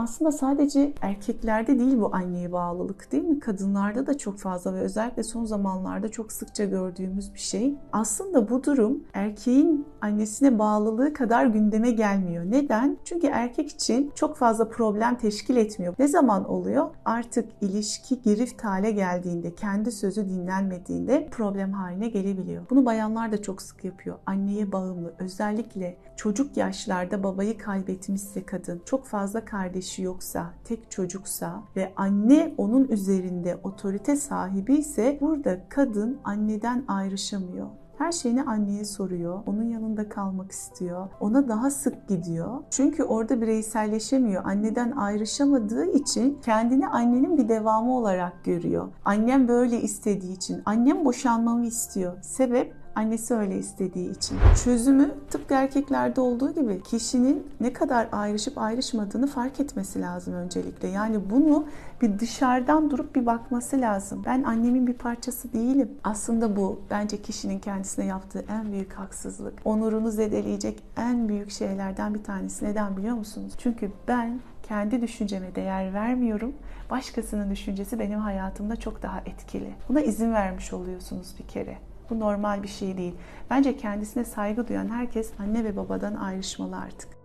Aslında sadece erkeklerde değil bu anneye bağlılık değil mi? Kadınlarda da çok fazla ve özellikle son zamanlarda çok sıkça gördüğümüz bir şey. Aslında bu durum erkeğin annesine bağlılığı kadar gündeme gelmiyor. Neden? Çünkü erkek için çok fazla problem teşkil etmiyor. Ne zaman oluyor? Artık ilişki girift hale geldiğinde, kendi sözü dinlenmediğinde problem haline gelebiliyor. Bunu bayanlar da çok sık yapıyor. Anneye bağımlı. Özellikle çocuk yaşlarda babayı kaybetmişse kadın, çok fazla kardeşi yoksa, tek çocuksa ve anne onun üzerinde otorite sahibi ise burada kadın anneden ayrışamıyor. Her şeyini anneye soruyor. Onun yanında kalmak istiyor. Ona daha sık gidiyor. Çünkü orada bireyselleşemiyor. Anneden ayrışamadığı için kendini annenin bir devamı olarak görüyor. Annem böyle istediği için. Annem boşanmamı istiyor. Sebep Annesi öyle istediği için. Çözümü tıpkı erkeklerde olduğu gibi kişinin ne kadar ayrışıp ayrışmadığını fark etmesi lazım öncelikle. Yani bunu bir dışarıdan durup bir bakması lazım. Ben annemin bir parçası değilim. Aslında bu bence kişinin kendisine yaptığı en büyük haksızlık. Onurunu zedeleyecek en büyük şeylerden bir tanesi. Neden biliyor musunuz? Çünkü ben kendi düşünceme değer vermiyorum. Başkasının düşüncesi benim hayatımda çok daha etkili. Buna izin vermiş oluyorsunuz bir kere. Bu normal bir şey değil. Bence kendisine saygı duyan herkes anne ve babadan ayrışmalı artık.